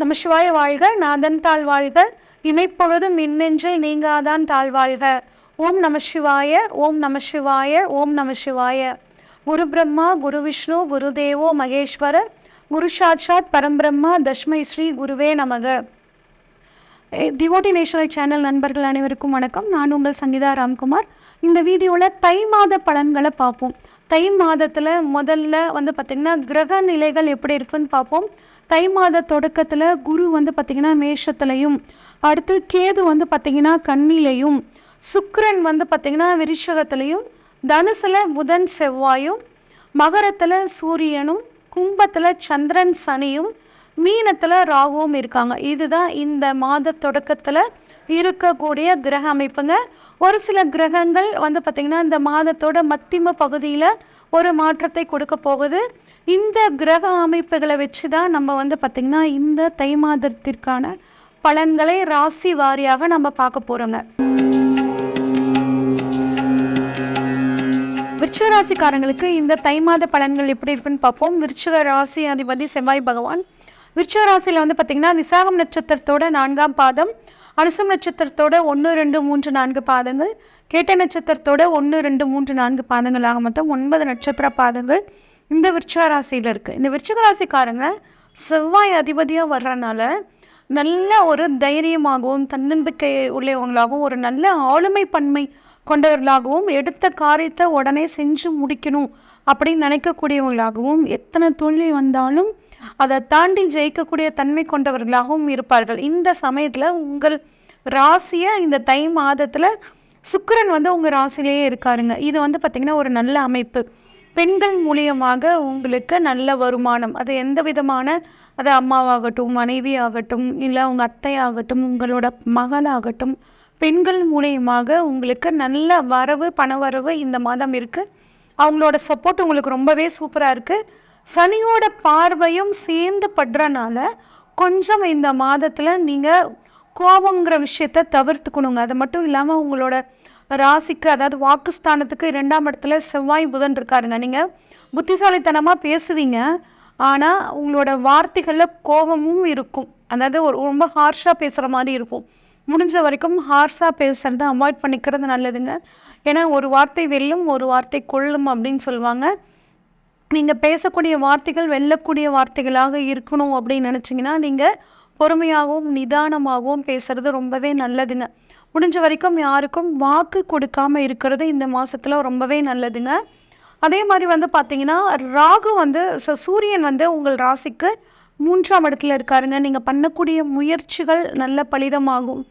நம்ம சிவாய வாழ்க நாதன் தாழ் வாழ்க. இமைப்பொழுதும் மின்னெஞ்சில் நீங்காதான் தாழ் வாழ்க. ஓம் நம சிவாய ஓம் நம சிவாய ஓம் நம சிவாய குரு பிரம்மா குரு விஷ்ணு குரு தேவோ மகேஸ்வர. குரு சாட்சாத் பரம்பிரம்மா தஷ்மை ஸ்ரீ குருவே நமக. டிவோட்டி நேஷனல் சேனல் நண்பர்கள் அனைவருக்கும் வணக்கம். நான் உங்கள் சங்கீதா ராம்குமார். இந்த வீடியோவில் தை மாத பலன்களை பார்ப்போம். தை மாதத்தில் முதல்ல வந்து பார்த்திங்கன்னா கிரக நிலைகள் எப்படி இருக்குன்னு பார்ப்போம். தை மாத தொடக்கத்தில் குரு வந்து பார்த்திங்கன்னா மேஷத்துலையும் அடுத்து கேது வந்து பார்த்திங்கன்னா கண்ணிலையும் சுக்கரன் வந்து பார்த்திங்கன்னா விருஷகத்துலையும் தனுசில் புதன் செவ்வாயும் மகரத்தில் சூரியனும் கும்பத்தில் சந்திரன் சனியும் மீனத்தில் ராகுவும் இருக்காங்க. இதுதான் இந்த மாத தொடக்கத்தில் இருக்கக்கூடிய கிரக அமைப்புங்க. ஒரு சில கிரகங்கள் வந்து பார்த்திங்கன்னா இந்த மாதத்தோட மத்திம பகுதியில் ஒரு மாற்றத்தை கொடுக்க போகுது. இந்த கிரக அமைப்புகளை வச்சு தான் நம்ம வந்து பார்த்திங்கன்னா இந்த தை மாதத்திற்கான பலன்களை ராசி வாரியாக நம்ம பார்க்க போகிறோங்க விருச்சிக ராசிக்காரங்களுக்கு இந்த தை மாத பலன்கள் எப்படி இருக்குன்னு பார்ப்போம். விருச்சிக ராசி அதிபதி செவ்வாய் பகவான். விருச்சிக ராசியில் வந்து பார்த்திங்கன்னா விசாகம் நட்சத்திரத்தோட நான்காம் பாதம் அனுசம் நட்சத்திரத்தோட ஒன்று ரெண்டு மூன்று நான்கு பாதங்கள் கேட்ட நட்சத்திரத்தோட ஒன்று ரெண்டு மூன்று நான்கு பாதங்களாக மொத்தம் ஒன்பது நட்சத்திர பாதங்கள் இந்த விருச்சிக ராசியில் இருக்குது இந்த விருச்சிக ராசிக்காரங்க செவ்வாய் அதிபதியாக வர்றதுனால நல்ல ஒரு தைரியமாகவும் தன்னம்பிக்கை உள்ளவங்களாகவும் ஒரு நல்ல ஆளுமை பன்மை கொண்டவர்களாகவும் எடுத்த காரியத்தை உடனே செஞ்சு முடிக்கணும் அப்படின்னு நினைக்கக்கூடியவங்களாகவும் எத்தனை தோல்வி வந்தாலும் அதை தாண்டி ஜெயிக்கக்கூடிய தன்மை கொண்டவர்களாகவும் இருப்பார்கள். இந்த சமயத்தில் உங்கள் ராசியை இந்த தை மாதத்தில் சுக்கரன் வந்து உங்கள் ராசிலேயே இருக்காருங்க. இது வந்து பார்த்திங்கன்னா ஒரு நல்ல அமைப்பு. பெண்கள் மூலியமாக உங்களுக்கு நல்ல வருமானம். அது எந்த விதமான அது அம்மாவாகட்டும் மனைவி ஆகட்டும் இல்லை உங்கள் அத்தையாகட்டும் உங்களோட மகளாகட்டும் பெண்கள் மூலியமாக உங்களுக்கு நல்ல வரவு பணவரவு இந்த மாதம் இருக்குது அவங்களோட சப்போர்ட் உங்களுக்கு ரொம்பவே சூப்பராக இருக்குது சனியோட பார்வையும் சேர்ந்து படுறனால கொஞ்சம் இந்த மாதத்தில் நீங்கள் கோபங்கிற விஷயத்த தவிர்த்துக்கணுங்க. அது மட்டும் இல்லாமல் உங்களோட ராசிக்கு அதாவது வாக்குஸ்தானத்துக்கு இரண்டாம் இடத்துல செவ்வாய் புதன் இருக்காருங்க. நீங்கள் புத்திசாலித்தனமாக பேசுவீங்க. ஆனால் உங்களோட வார்த்தைகளில் கோபமும் இருக்கும். அதாவது ஒரு ரொம்ப ஹார்ஷாக பேசுகிற மாதிரி இருக்கும். முடிஞ்ச வரைக்கும் ஹார்ஷாக பேசுகிறத அவாய்ட் பண்ணிக்கிறது நல்லதுங்க. ஏன்னா ஒரு வார்த்தை வெல்லும் ஒரு வார்த்தை கொள்ளும் அப்படின்னு சொல்லுவாங்க. நீங்கள் பேசக்கூடிய வார்த்தைகள் வெல்லக்கூடிய வார்த்தைகளாக இருக்கணும் அப்படின்னு நினச்சிங்கன்னா நீங்கள் பொறுமையாகவும் நிதானமாகவும் பேசுகிறது ரொம்பவே நல்லதுங்க. முடிஞ்ச வரைக்கும் யாருக்கும் வாக்கு கொடுக்காம இருக்கிறது இந்த மாதத்தில் ரொம்பவே நல்லதுங்க. அதே மாதிரி வந்து பார்த்தீங்கன்னா ராகு வந்து ச- சூரியன் வந்து உங்கள் ராசிக்கு மூன்றாம் இடத்துல இருக்காருங்க. நீங்கள் பண்ணக்கூடிய முயற்சிகள் நல்ல பலிதமாகும்.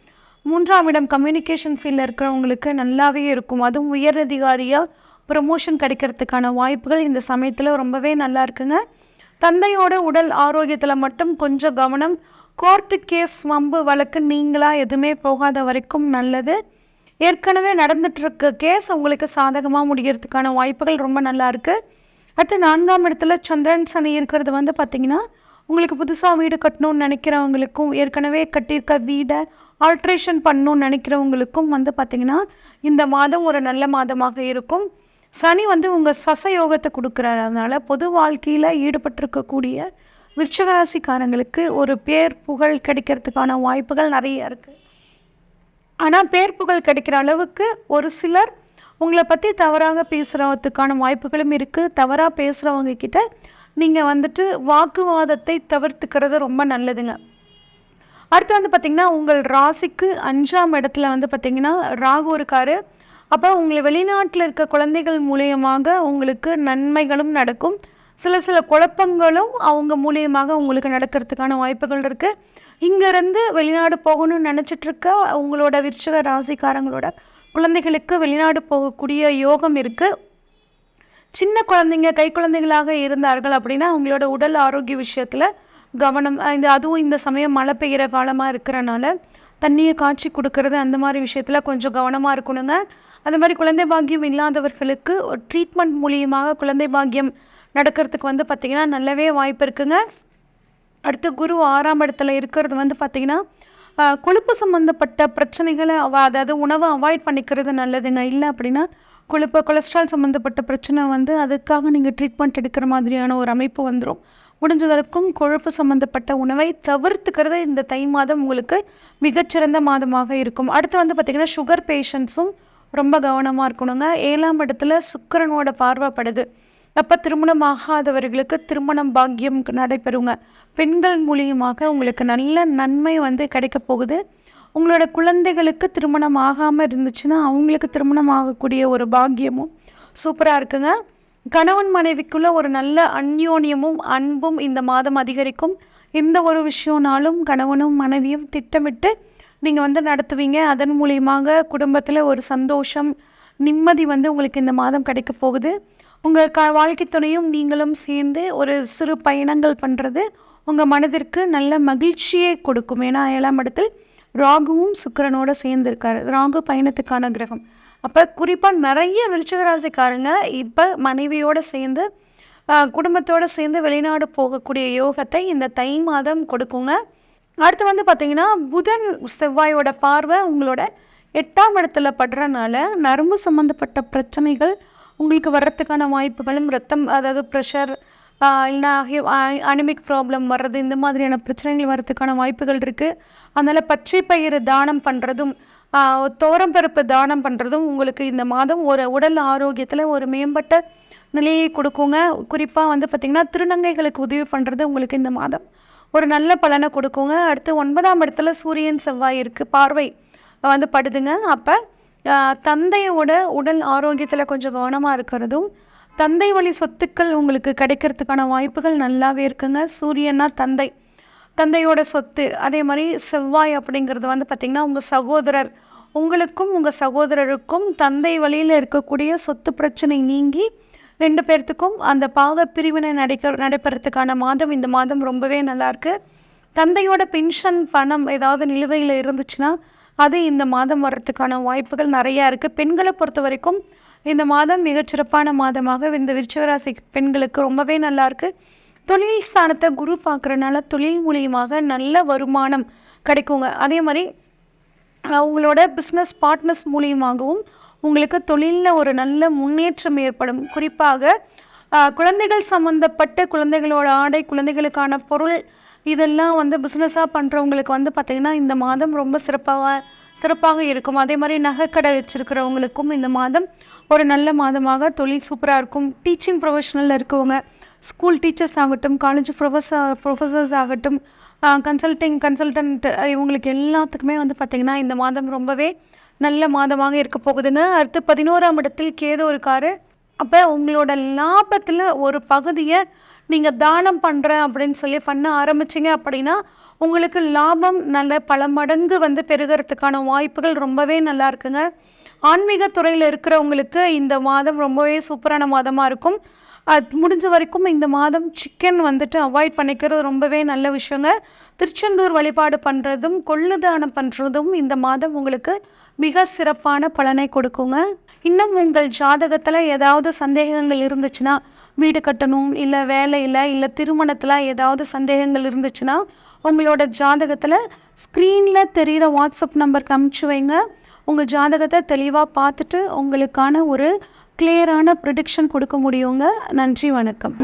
மூன்றாம் இடம் கம்யூனிகேஷன் ஃபீல்டில் இருக்கிறவங்களுக்கு நல்லாவே இருக்கும். அதுவும் உயர் அதிகாரியாக ப்ரமோஷன் கிடைக்கிறதுக்கான வாய்ப்புகள் இந்த சமயத்தில் ரொம்பவே நல்லா இருக்குங்க. தந்தையோட உடல் ஆரோக்கியத்தில் மட்டும் கொஞ்சம் கவனம் கோர்ட்டு கேஸ் வம்பு வழக்கு நீங்களாக எதுவுமே போகாத வரைக்கும் நல்லது. ஏற்கனவே நடந்துகிட்ருக்க கேஸ். உங்களுக்கு சாதகமாக முடிகிறதுக்கான வாய்ப்புகள் ரொம்ப நல்லா இருக்குது அடுத்து நான்காம் இடத்துல சந்திரன் சனி இருக்கிறது வந்து பார்த்திங்கன்னா உங்களுக்கு புதுசாக வீடு கட்டணும்னு நினைக்கிறவங்களுக்கும் ஏற்கனவே கட்டியிருக்க வீடை ஆல்ட்ரேஷன் பண்ணணும்னு நினைக்கிறவங்களுக்கும் வந்து பார்த்திங்கன்னா இந்த மாதம் ஒரு நல்ல மாதமாக இருக்கும். சனி வந்து உங்கள் சசயோகத்தை கொடுக்குறாரு. அதனால் பொது வாழ்க்கையில் ஈடுபட்டிருக்கக்கூடிய விருச்சகராசிக்காரங்களுக்கு ஒரு பேர் புகழ் கிடைக்கிறதுக்கான வாய்ப்புகள் நிறைய இருக்குது ஆனால் பேர் புகழ் கிடைக்கிற அளவுக்கு ஒரு சிலர் உங்களை பற்றி தவறாக பேசுகிறதுக்கான வாய்ப்புகளும் இருக்குது தவறாக பேசுகிறவங்க கிட்ட நீங்கள் வந்துட்டு வாக்குவாதத்தை தவிர்த்துக்கிறது ரொம்ப நல்லதுங்க. அடுத்து வந்து பார்த்திங்கன்னா உங்கள் ராசிக்கு அஞ்சாம் இடத்துல வந்து பார்த்திங்கன்னா ராகு இருக்கார். அப்போ உங்களை வெளிநாட்டில் இருக்க குழந்தைகள் மூலியமாக உங்களுக்கு நன்மைகளும் நடக்கும். சில சில குழப்பங்களும் அவங்க மூலியமாக உங்களுக்கு நடக்கிறதுக்கான வாய்ப்புகள் இருக்குது இங்கேருந்து வெளிநாடு போகணும்னு நினச்சிட்ருக்க உங்களோட விருச்சக ராசிக்காரங்களோட குழந்தைகளுக்கு வெளிநாடு போகக்கூடிய யோகம் இருக்குது சின்ன குழந்தைங்க கை குழந்தைகளாக இருந்தார்கள் அப்படின்னா அவங்களோட உடல் ஆரோக்கிய விஷயத்தில் கவனம் இந்த அதுவும் இந்த சமயம் மழை பெய்கிற காலமாக இருக்கிறனால தண்ணியை காய்ச்சி கொடுக்கறது அந்த மாதிரி விஷயத்தில் கொஞ்சம் கவனமாக இருக்கணுங்க. அந்த மாதிரி குழந்தை பாக்கியம் இல்லாதவர்களுக்கு ஒரு ட்ரீட்மெண்ட் மூலியமாக குழந்தை பாக்கியம் நடக்கிறதுக்கு வந்து பார்த்திங்கன்னா நல்லாவே வாய்ப்பு இருக்குங்க. அடுத்து குரு ஆறாம் இடத்துல இருக்கிறது வந்து பார்த்திங்கன்னா கொழுப்பு சம்மந்தப்பட்ட பிரச்சனைகளை அவ அதாவது உணவை அவாய்ட் பண்ணிக்கிறது நல்லதுங்க. இல்லை அப்படின்னா கொழுப்பு கொலஸ்ட்ரால் சம்மந்தப்பட்ட பிரச்சனை வந்து அதுக்காக நீங்கள் ட்ரீட்மெண்ட் எடுக்கிற மாதிரியான ஒரு அமைப்பு வந்துடும் முடிஞ்ச வரைக்கும் கொழுப்பு சம்மந்தப்பட்ட உணவை தவிர்த்துக்கிறது இந்த தை மாதம் உங்களுக்கு மிகச்சிறந்த மாதமாக இருக்கும். அடுத்து வந்து பார்த்திங்கன்னா சுகர் பேஷண்ட்ஸும் ரொம்ப கவனமாக இருக்கணுங்க. ஏழாம் இடத்துல சுக்கிரனோட பார்வைப்படுது. அப்போ திருமணம் ஆகாதவர்களுக்கு திருமணம் பாக்கியம் நடைபெறுங்க. பெண்கள் மூலியமாக உங்களுக்கு நல்ல நன்மை வந்து கிடைக்க போகுது. உங்களோட குழந்தைகளுக்கு திருமணம் ஆகாமல் இருந்துச்சுன்னா அவங்களுக்கு திருமணம் ஆகக்கூடிய ஒரு பாக்கியமும் சூப்பராக இருக்குங்க. கணவன் மனைவிக்குள்ளே ஒரு நல்ல அந்யோன்யமும் அன்பும் இந்த மாதம் அதிகரிக்கும். எந்த ஒரு விஷயம்னாலும் கணவனும் மனைவியும் திட்டமிட்டு நீங்கள் வந்து நடத்துவீங்க. அதன் மூலியமாக குடும்பத்தில் ஒரு சந்தோஷம் நிம்மதி வந்து உங்களுக்கு இந்த மாதம் கிடைக்க போகுது. உங்கள் க வாழ்க்கை துணையும் நீங்களும் சேர்ந்து ஒரு சிறு பயணங்கள் பண்ணுறது உங்கள் மனதிற்கு நல்ல மகிழ்ச்சியை கொடுக்கும். ஏன்னா ஏழாம் இடத்தில் ராகுவும் சுக்கிரனோட சேர்ந்துருக்காரு. ராகு பயணத்துக்கான கிரகம். அப்போ குறிப்பாக நிறைய விருச்சகராசிக்காரங்க இப்போ மனைவியோடு சேர்ந்து குடும்பத்தோடு சேர்ந்து வெளிநாடு போகக்கூடிய யோகத்தை இந்த தை மாதம் கொடுக்குங்க. அடுத்து வந்து பார்த்திங்கன்னா புதன் செவ்வாயோட பார்வை உங்களோட எட்டாம் இடத்துல படுறனால நரம்பு சம்மந்தப்பட்ட பிரச்சனைகள் உங்களுக்கு வர்றதுக்கான வாய்ப்புகளும் ரத்தம் அதாவது ப்ரெஷர் இல்லைனா அனிமிக் ப்ராப்ளம் வர்றது இந்த மாதிரியான பிரச்சனைகள் வர்றதுக்கான வாய்ப்புகள் இருக்குது அதனால் பச்சை பயிறு தானம் பண்ணுறதும் தோரம்பருப்பு தானம் பண்ணுறதும் உங்களுக்கு இந்த மாதம் ஒரு உடல் ஆரோக்கியத்தில் ஒரு மேம்பட்ட நிலையை கொடுக்குங்க. குறிப்பாக வந்து பார்த்திங்கன்னா திருநங்கைகளுக்கு உதவி பண்ணுறது உங்களுக்கு இந்த மாதம் ஒரு நல்ல பலனை கொடுக்குங்க. அடுத்து ஒன்பதாம் இடத்துல சூரியன் செவ்வாய் இருக்குது பார்வை வந்து படுதுங்க. அப்போ தந்தையோட உடல் ஆரோக்கியத்தில் கொஞ்சம் கவனமாக இருக்கிறதும் தந்தை வழி சொத்துக்கள் உங்களுக்கு கிடைக்கிறதுக்கான வாய்ப்புகள் நல்லாவே இருக்குங்க. சூரியனா தந்தை. தந்தையோட சொத்து அதே மாதிரி செவ்வாய் அப்படிங்கிறது வந்து பார்த்திங்கன்னா உங்கள் சகோதரர். உங்களுக்கும் உங்கள் சகோதரருக்கும் தந்தை வழியில் இருக்கக்கூடிய சொத்து பிரச்சனை நீங்கி ரெண்டு பேர்த்துக்கும் அந்த பாக பிரிவினை நடைக்க நடைபெறத்துக்கான மாதம் இந்த மாதம் ரொம்பவே நல்லாயிருக்கு தந்தையோட பென்ஷன் பணம் ஏதாவது நிலுவையில் இருந்துச்சுன்னா அது இந்த மாதம் வர்றதுக்கான வாய்ப்புகள் நிறையா இருக்குது பெண்களை பொறுத்த வரைக்கும் இந்த மாதம் மிகச்சிறப்பான மாதமாக இந்த விருச்சிகராசி பெண்களுக்கு ரொம்பவே நல்லா இருக்கு. தொழில் ஸ்தானத்தை குரு பார்க்குறனால தொழில் மூலியமாக நல்ல வருமானம் கிடைக்குங்க. அதே மாதிரி அவங்களோட பிஸ்னஸ் பார்ட்னர்ஸ் மூலியமாகவும் உங்களுக்கு தொழிலில் ஒரு நல்ல முன்னேற்றம் ஏற்படும். குறிப்பாக குழந்தைகள் சம்மந்தப்பட்ட குழந்தைகளோட ஆடை குழந்தைகளுக்கான பொருள் இதெல்லாம் வந்து பிஸ்னஸாக பண்ணுறவங்களுக்கு வந்து பார்த்திங்கன்னா இந்த மாதம் ரொம்ப சிறப்பாக சிறப்பாக இருக்கும். அதே மாதிரி நகைக்கடை வச்சுருக்கிறவங்களுக்கும் இந்த மாதம் ஒரு நல்ல மாதமாக தொழில் சூப்பராக இருக்கும். டீச்சிங் ப்ரொஃபஷனலில் இருக்கவங்க ஸ்கூல் டீச்சர்ஸ் ஆகட்டும் காலேஜ் ப்ரொஃபஸர் ப்ரொஃபஸர்ஸ் ஆகட்டும் கன்சல்டிங் கன்சல்டன்ட் இவங்களுக்கு எல்லாத்துக்குமே வந்து பார்த்திங்கன்னா இந்த மாதம் ரொம்பவே நல்ல மாதமாக இருக்க போகுதுன்னு அடுத்து பதினோராம் இடத்தில் கேது இருக்காரு அப்போ உங்களோட லாபத்தில் ஒரு பகுதியை நீங்கள் தானம் பண்ணுறேன் அப்படின்னு சொல்லி பண்ண ஆரம்பிச்சிங்க அப்படின்னா உங்களுக்கு லாபம் நல்ல பல மடங்கு வந்து பெருகிறதுக்கான வாய்ப்புகள் ரொம்பவே நல்லா இருக்குங்க. ஆன்மீக துறையில் இருக்கிறவங்களுக்கு இந்த மாதம் ரொம்பவே சூப்பரான மாதமாக இருக்கும். அது முடிஞ்ச வரைக்கும் இந்த மாதம் சிக்கன் வந்துட்டு அவாய்ட் பண்ணிக்கிறது ரொம்பவே நல்ல விஷயங்க. திருச்செந்தூர் வழிபாடு பண்ணுறதும் கொள்ளு தானம் பண்ணுறதும் இந்த மாதம் உங்களுக்கு மிக சிறப்பான பலனை கொடுக்குங்க. இன்னும் உங்கள் ஜாதகத்தில் ஏதாவது சந்தேகங்கள் இருந்துச்சுன்னா வீடு கட்டணும் இல்லை வேலையில் இல்லை திருமணத்தில் ஏதாவது சந்தேகங்கள் இருந்துச்சுன்னா உங்களோட ஜாதகத்தில் ஸ்க்ரீனில் தெரிகிற வாட்ஸ்அப் நம்பருக்கு அமுச்சு வைங்க. உங்கள் ஜாதகத்தை தெளிவாக பார்த்துட்டு உங்களுக்கான ஒரு கிளியரான ப்ரிடிக்ஷன் கொடுக்க முடியுங்க. நன்றி வணக்கம்.